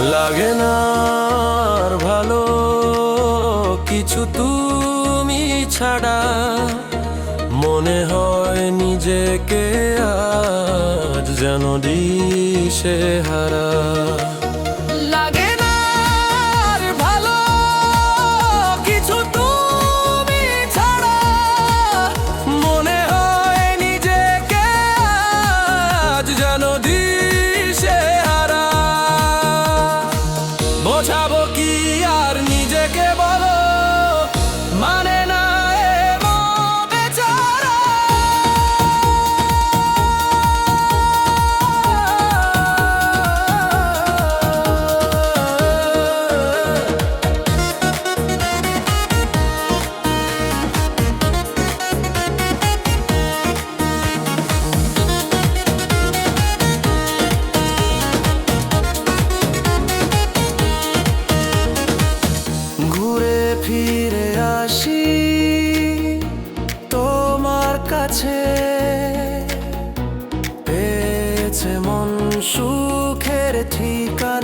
লাগে না ভালো কিছু তুমি ছাড়া। মনে হয় নিজেকে আজ যেন দিশে হারা। জানো কাছে পেয়েছে মন সুখের ঠিকা